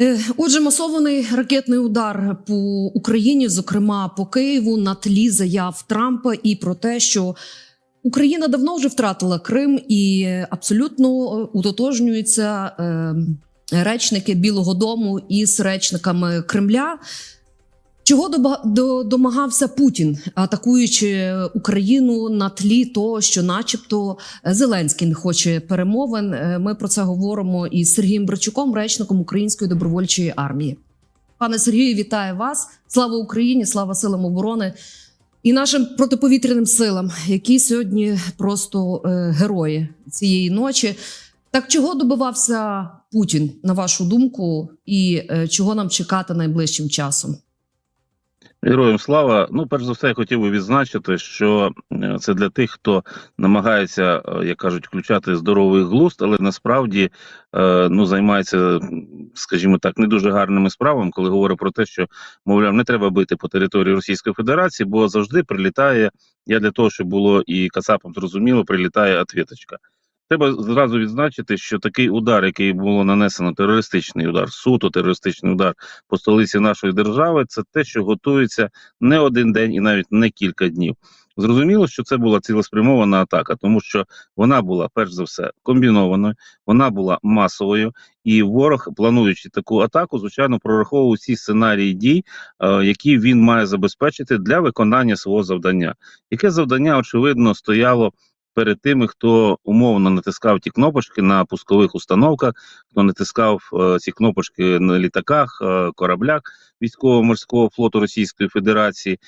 Е, Отже, масований ракетний удар по Україні, зокрема по Києву, на тлі заяв Трампа і про те, що Україна давно вже втратила Крим і абсолютно утотожнюється е, речники Білого Дому із речниками Кремля. Чого домагався Путін, атакуючи Україну на тлі того, що, начебто, Зеленський не хоче перемовин. Е, Ми про це говоримо із Сергієм Брачуком, речником Української добровольчої армії. Пане Сергію, вітаю вас! Слава Україні! Слава силам оборони і нашим протиповітряним силам, які сьогодні просто е, герої цієї ночі. Так чого добивався Путін, на вашу думку, і е, чого нам чекати найближчим часом? Героям слава. Ну, перш за все, я хотів би відзначити, що е, це для тих, хто намагається, е, як кажуть, включати здоровий глузд, але насправді е, ну займається, скажімо так, не дуже гарними справами, коли говорить про те, що мовляв, не треба бити по території Російської Федерації, бо завжди прилітає. Я для того, щоб було і Кацапам зрозуміло, прилітає отвіточка. Треба зразу відзначити, що такий удар, який було нанесено, терористичний удар, суто терористичний удар по столиці нашої держави, це те, що готується не один день і навіть не кілька днів. Зрозуміло, що це була цілеспрямована атака, тому що вона була перш за все комбінованою, вона була масовою, і ворог, плануючи таку атаку, звичайно, прораховував всі сценарії дій, е, які він має забезпечити для виконання свого завдання. Яке завдання очевидно стояло перед тими, хто умовно натискав ті кнопочки на пускових установках, хто натискав е, ці кнопочки на літаках, е, кораблях військово-морського флоту Російської Федерації,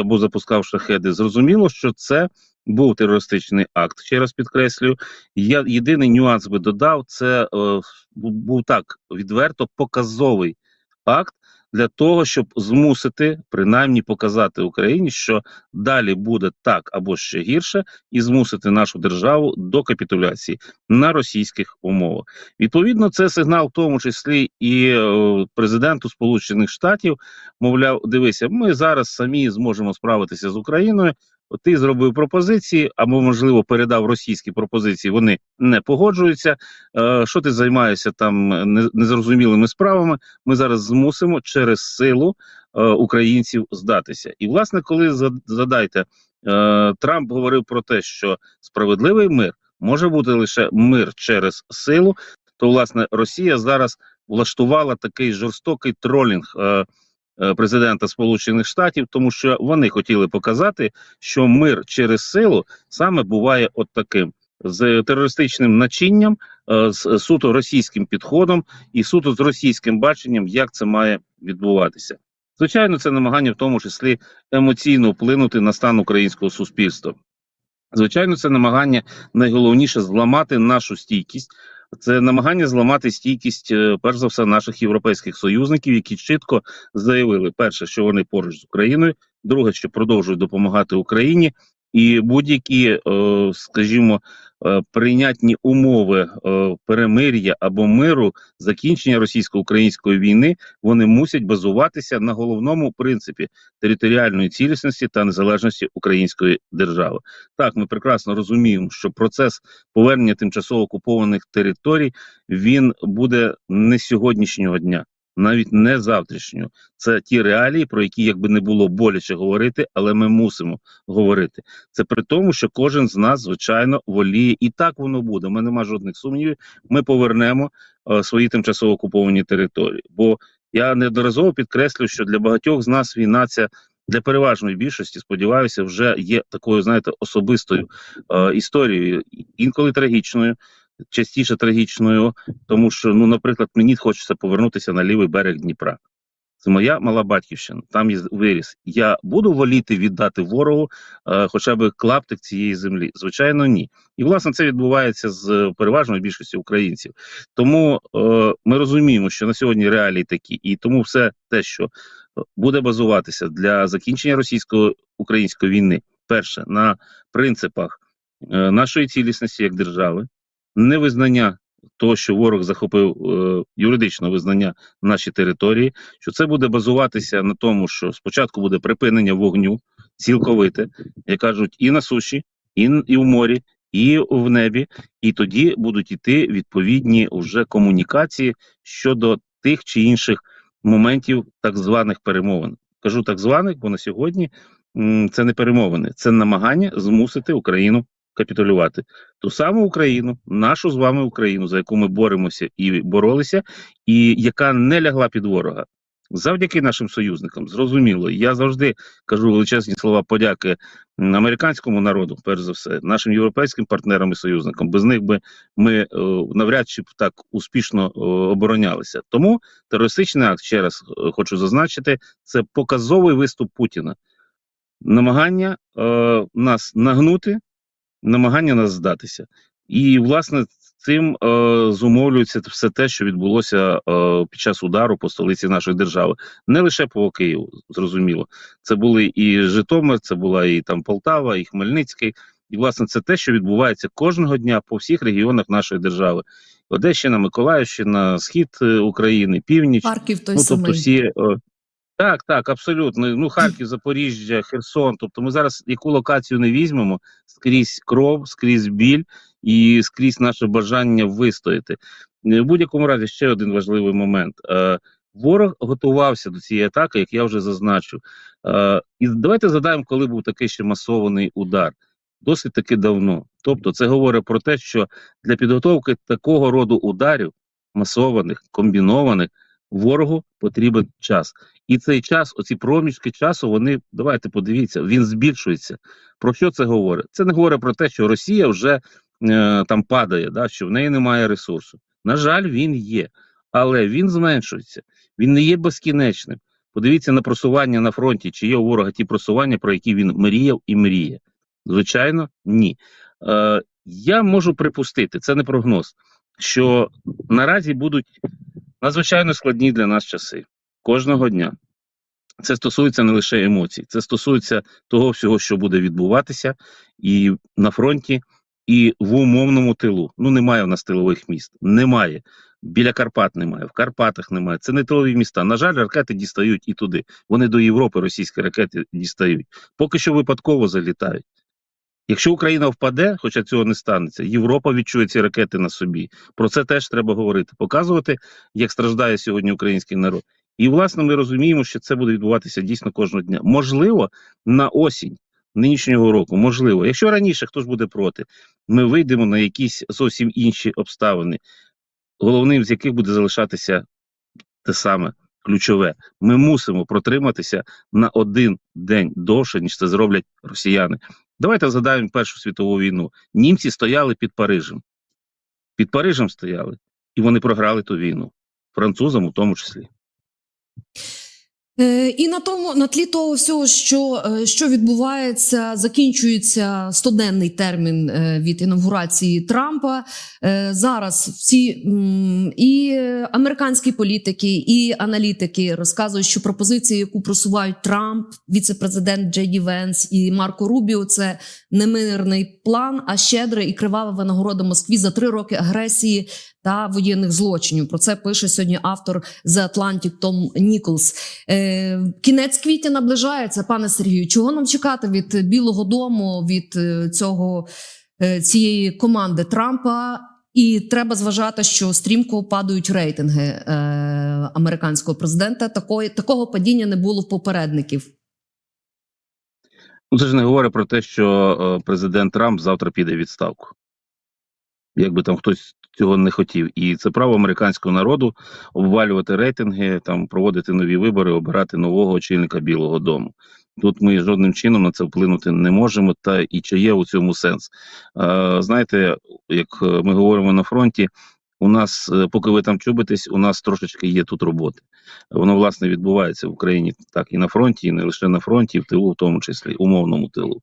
або запускав шахеди. Зрозуміло, що це був терористичний акт. Ще раз підкреслюю. Я єдиний нюанс би додав: це е, був так відверто показовий акт. Для того щоб змусити принаймні показати Україні, що далі буде так або ще гірше, і змусити нашу державу до капітуляції на російських умовах. Відповідно, це сигнал, в тому числі і е, президенту Сполучених Штатів. Мовляв, дивися, ми зараз самі зможемо справитися з Україною. Ти зробив пропозиції, або можливо передав російські пропозиції. Вони не погоджуються. Е, що ти займаєшся там незрозумілими справами? Ми зараз змусимо через силу е, українців здатися. І власне, коли задайте е, Трамп говорив про те, що справедливий мир може бути лише мир через силу, то власне Росія зараз влаштувала такий жорстокий тролінг е, президента Сполучених Штатів, тому що вони хотіли показати, що мир через силу саме буває от таким. З терористичним начинням, е, з суто російським підходом і суто з російським баченням, як це має відбуватися. Звичайно, це намагання в тому числі емоційно вплинути на стан українського суспільства. Звичайно, це намагання найголовніше зламати нашу стійкість. Це намагання зламати стійкість, е, перш за все, наших європейських союзників, які чітко заявили: перше, що вони поруч з Україною, друге, що продовжують допомагати Україні, і будь-які, е, скажімо, е, прийнятні умови е, перемир'я або миру, закінчення російсько-української війни, вони мусять базуватися на головному принципі територіальної цілісності та незалежності української держави. Так, ми прекрасно розуміємо, що процес повернення тимчасово окупованих територій він буде не сьогоднішнього дня, навіть не завтрашнього. Це ті реалії, про які якби не було боляче говорити, але ми мусимо говорити. Це при тому, що кожен з нас, звичайно, воліє, і так воно буде. У мене немає жодних сумнівів. Ми повернемо е, свої тимчасово окуповані території. Бо я неодноразово підкреслю, що для багатьох з нас війна ця для переважної більшості, сподіваюся, вже є такою, знаєте, особистою е, історією, інколи трагічною, частіше трагічною, тому що, ну, наприклад, мені хочеться повернутися на лівий берег Дніпра. Це моя мала батьківщина, там я виріс. Я буду воліти віддати ворогу е, хоча б клаптик цієї землі. Звичайно, ні. І власне це відбувається з переважною більшістю українців. Тому е, ми розуміємо, що на сьогодні реалії такі, і тому все те, що буде базуватися для закінчення російсько-української війни, перше на принципах е, нашої цілісності як держави, невизнання того, що ворог захопив е, юридичне визнання наші території, що це буде базуватися на тому, що спочатку буде припинення вогню цілковите, як кажуть, і на суші, і, і в морі, і в небі, і тоді будуть іти відповідні вже комунікації щодо тих чи інших моментів так званих перемовин. Кажу так званих, бо на сьогодні м, це не перемовини, це намагання змусити Україну капітулювати. Ту саму Україну, нашу з вами Україну, за яку ми боремося і боролися, і яка не лягла під ворога. Завдяки нашим союзникам, зрозуміло, я завжди кажу величезні слова подяки американському народу, перш за все, нашим європейським партнерам і союзникам. Без них би ми е, навряд чи б так успішно е, оборонялися. Тому терористичний акт, ще раз е, хочу зазначити, це показовий виступ Путіна, намагання е, нас нагнути, намагання нас здатися. І, власне, цим е, зумовлюється все те, що відбулося е, під час удару по столиці нашої держави, не лише по Києву, зрозуміло. Це були і Житомир, це була і там Полтава, і Хмельницький. І, власне, це те, що відбувається кожного дня по всіх регіонах нашої держави. Одещина, Миколаївщина, схід е, України, північ. Харків той Ну, самий. тобто всі. е, Так, так, абсолютно. Ну, Харків, Запоріжжя, Херсон. Тобто ми зараз яку локацію не візьмемо, скрізь кров, скрізь біль і скрізь наше бажання вистояти. Е, В будь-якому разі ще один важливий момент. Е, Ворог готувався до цієї атаки, як я вже зазначив. Е, І давайте згадаємо, коли був такий ще масований удар. Досить таки давно. Тобто, це говорить про те, що для підготовки такого роду ударів, масованих, комбінованих, ворогу потрібен час. І цей час, оці проміжки часу, вони давайте подивіться, він збільшується. Про що це говорить? Це не говорить про те, що Росія вже е, там падає, да, що в неї немає ресурсу. На жаль, він є, але він зменшується. Він не є безкінечним. Подивіться на просування на фронті, чи є у ворога ті просування, про які він мріяв і мріє. Звичайно, ні. Е, я можу припустити, це не прогноз, що наразі будуть надзвичайно складні для нас часи кожного дня. Це стосується не лише емоцій, це стосується того всього, що буде відбуватися і на фронті, і в умовному тилу. Ну, немає в нас тилових міст. Немає. Біля Карпат немає, в Карпатах немає. Це не тилові міста. На жаль, ракети дістають і туди. Вони до Європи російські ракети дістають. Поки що випадково залітають. Якщо Україна впаде, хоча цього не станеться, Європа відчує ці ракети на собі. Про це теж треба говорити, показувати, як страждає сьогодні український народ. І власне ми розуміємо, що це буде відбуватися дійсно кожного дня. Можливо, на осінь нинішнього року, можливо, якщо раніше хто ж буде проти, ми вийдемо на якісь зовсім інші обставини, головним з яких буде залишатися те саме ключове. Ми мусимо протриматися на один день довше, ніж це зроблять росіяни. Давайте згадаємо Першу світову війну. Німці стояли під Парижем. Під Парижем стояли, і вони програли ту війну. Французам у тому числі. Е, І на тому на тлі того всього, що, е, що відбувається, закінчується стоденний термін е, від інавгурації Трампа. Зараз всі і американські політики, і аналітики розказують, що пропозиція, яку просувають Трамп, віце-президент Джей Ді Венс і Марко Рубіо, це не мирний план, а щедра і кривава винагорода Москві за три роки агресії та воєнних злочинів. Про це пише сьогодні автор The Atlantic Том Ніколс. Е, кінець квітня наближається, пане Сергію. Чого нам чекати від Білого Дому, від е, цього е, цієї команди Трампа? І треба зважати, що стрімко падають рейтинги е, американського президента. Такої такого падіння не було в попередників. Ну, це ж не говорить про те, що е, президент Трамп завтра піде в відставку. Якби там хтось цього не хотів. І це право американського народу обвалювати рейтинги, там проводити нові вибори, обирати нового очільника Білого Дому. Тут ми жодним чином на це вплинути не можемо, та і чи є у цьому сенс. Знаєте, як е, ми говоримо на фронті, у нас, е, поки ви там чубитесь, у нас трошечки є тут роботи. Воно власне відбувається в Україні так і на фронті, і не лише на фронті, і в тилу, в тому числі умовному тилу.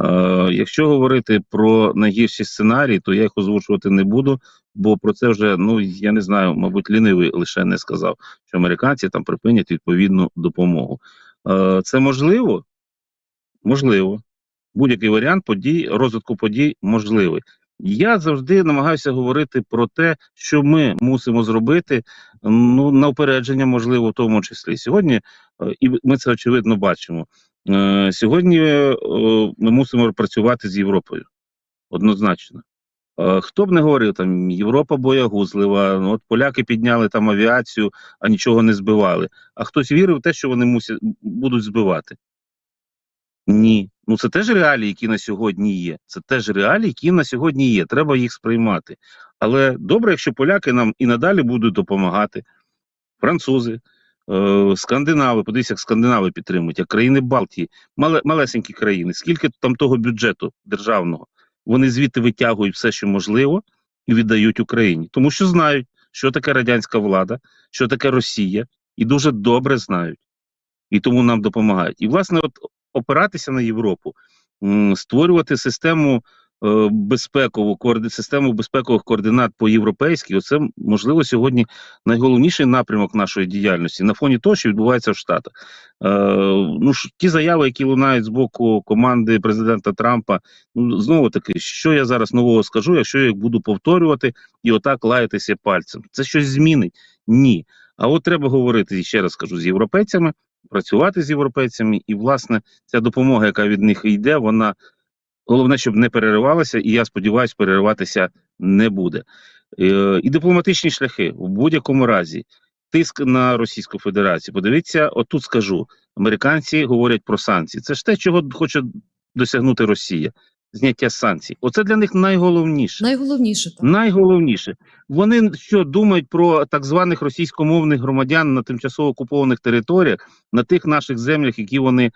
Е, якщо говорити про найгірші сценарії, то я їх озвучувати не буду, бо про це вже ну я не знаю, мабуть, лінивий лише не сказав, що американці там припинять відповідну допомогу. Е, це можливо? Можливо. Будь-який варіант подій, розвитку подій можливий. Я завжди намагаюся говорити про те, що ми мусимо зробити ну на упередження, можливо, в тому числі сьогодні, е, і ми це очевидно бачимо. Е, Сьогодні е, ми мусимо працювати з Європою однозначно. Е, Хто б не говорив, там Європа боягузлива, ну, от поляки підняли там авіацію, а нічого не збивали. А хтось вірив в те, що вони мусять будуть збивати. Ні. Ну це теж реалії, які на сьогодні є. Це теж реалії, які на сьогодні є. Треба їх сприймати. Але добре, якщо поляки нам і надалі будуть допомагати, французи, е, скандинави, подивіться, як скандинави підтримують, як країни Балтії, мале, малесенькі країни, скільки там того бюджету державного, вони звідти витягують все, що можливо, і віддають Україні. Тому що знають, що таке радянська влада, що таке Росія, і дуже добре знають. І тому нам допомагають. І, власне, от опиратися на Європу, створювати систему безпекову коорди- систему безпекових координат по європейськи, оце можливо сьогодні найголовніший напрямок нашої діяльності на фоні того, що відбувається в Штатах. Е, ну ті заяви, які лунають з боку команди президента Трампа, ну знову таки, що я зараз нового скажу, якщо я їх буду повторювати і отак лаятися пальцем, це щось змінить? Ні. А от треба говорити ще раз кажу з європейцями, працювати з європейцями, і власне ця допомога, яка від них йде, вона головне, щоб не переривалася, і я сподіваюся, перериватися не буде. Е, і дипломатичні шляхи в будь-якому разі. Тиск на Російську Федерацію. Подивіться, отут скажу: американці говорять про санкції. Це ж те, чого хоче досягнути Росія. Зняття санкцій. Оце для них найголовніше. Найголовніше так. Найголовніше, вони що думають про так званих російськомовних громадян на тимчасово окупованих територіях, на тих наших землях, які вони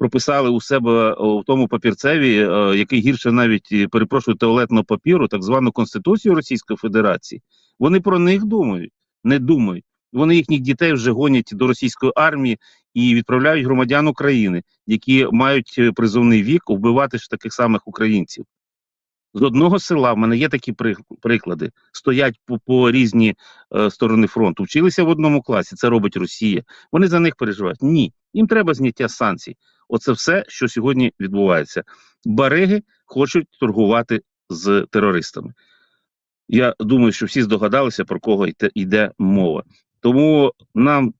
прописали у себе в тому папірцеві, е, який гірше навіть е, перепрошую туалетного папіру, так звану Конституцію Російської Федерації. Вони про них думають, не думають. Вони їхніх дітей вже гонять до російської армії і відправляють громадян України, які мають е, призовний вік вбивати ж таких самих українців. З одного села в мене є такі приклади. Стоять по, по різні е, сторони фронту. Вчилися в одному класі. Це робить Росія. Вони за них переживають. Ні, їм треба зняття санкцій. Оце все, що сьогодні відбувається. Бариги хочуть торгувати з терористами. Я думаю, що всі здогадалися, про кого йде, мова. Тому нам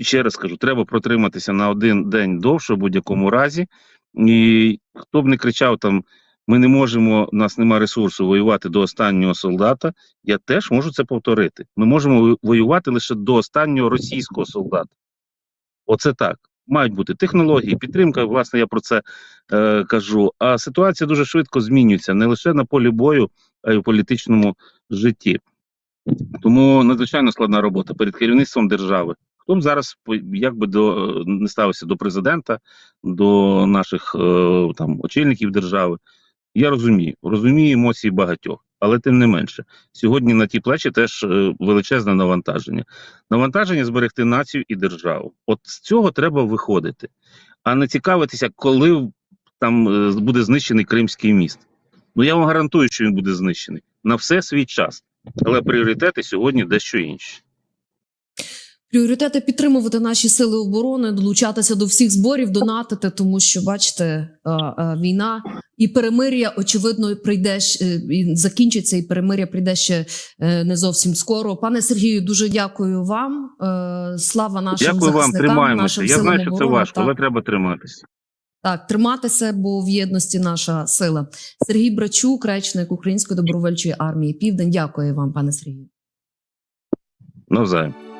ще раз кажу, треба протриматися на один день довше в будь-якому разі. І хто б не кричав там ми не можемо, у нас немає ресурсу воювати до останнього солдата. Я теж можу це повторити. Ми можемо воювати лише до останнього російського солдата. Оце так. Мають бути технології, підтримка. Власне, я про це е, кажу. А ситуація дуже швидко змінюється не лише на полі бою, а й у політичному житті. Тому надзвичайно складна робота перед керівництвом держави. Хто б зараз як би до е, не ставився до президента, до наших е, там очільників держави. Я розумію, розумію емоції багатьох, але тим не менше, сьогодні на ті плечі теж е, величезне навантаження. Навантаження зберегти націю і державу. От з цього треба виходити, а не цікавитися, коли там е, буде знищений Кримський міст. Ну я вам гарантую, що він буде знищений на все свій час. Але пріоритети сьогодні дещо інші. Пріоритети підтримувати наші сили оборони, долучатися до всіх зборів, донатити, тому що бачите, е, е, війна і перемир'я очевидно прийде е, і закінчиться, і перемир'я прийде ще не зовсім скоро. Пане Сергію, дуже дякую вам. Слава нашим Дякую вам, тримаємося. нашим Я знаю, що це оборони. важко, Так. але треба триматися. Так, триматися, бо в єдності наша сила. Сергій Брачук, речник Української добровольчої армії Південь. Дякую вам, пане Сергію. Навзаєм.